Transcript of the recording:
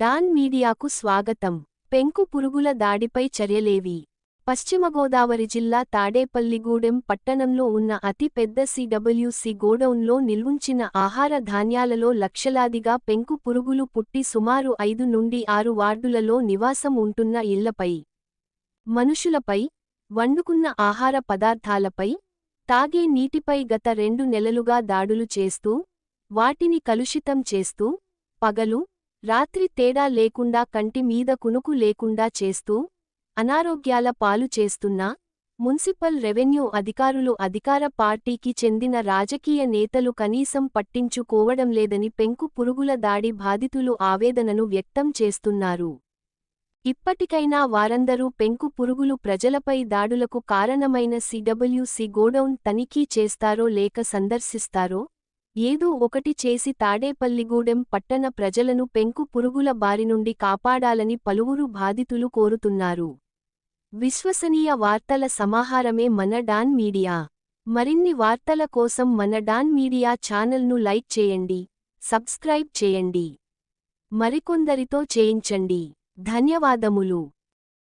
Don మీడియాకు స్వాగతం. పెంకు పురుగుల దాడిపై చర్యలేవి? పశ్చిమ గోదావరి జిల్లా తాడేపల్లిగూడెం పట్టణంలో ఉన్న అతి పెద్ద సిడబ్ల్యూసి గోడౌన్లో నిల్వుంచిన ఆహార ధాన్యాలలో లక్షలాదిగా పెంకు పురుగులు పుట్టి సుమారు ఐదు నుండి ఆరు వార్డులలో నివాసం ఉంటున్న ఇళ్ళపై మనుషులపై వండుకున్న ఆహార పదార్థాలపై తాగే నీటిపై గత రెండు నెలలుగా దాడులు చేస్తూ వాటిని కలుషితం చేస్తూ పగలు రాత్రి తేడా లేకుండా కంటి మీద కునుకు లేకుండా చేస్తూ అనారోగ్యాల పాలు చేస్తున్నా మున్సిపల్ రెవెన్యూ అధికారులు అధికార పార్టీకి చెందిన రాజకీయ నేతలు కనీసం పట్టించుకోవడం లేదని పెంకు పురుగుల దాడి బాధితులు ఆవేదనను వ్యక్తం చేస్తున్నారు. ఇప్పటికైనా వారందరూ పెంకు పురుగులు ప్రజలపై దాడులకు కారణమైన సిడబ్ల్యూసి గోడౌన్ తనిఖీ చేస్తారో లేక సందర్శిస్తారో ఏదో ఒకటి చేసి తాడేపల్లిగూడెం పట్టణ ప్రజలను పెంకు పురుగుల బారినుండి కాపాడాలని పలువురు బాధితులు కోరుతున్నారు. విశ్వసనీయ వార్తల సమాహారమే మన డాన్ మీడియా. మరిన్ని వార్తల కోసం మన డాన్ మీడియా ఛానల్ను లైక్ చేయండి సబ్స్క్రైబ్ చేయండి. మరికొందరితో చేయించండి. ధన్యవాదములు.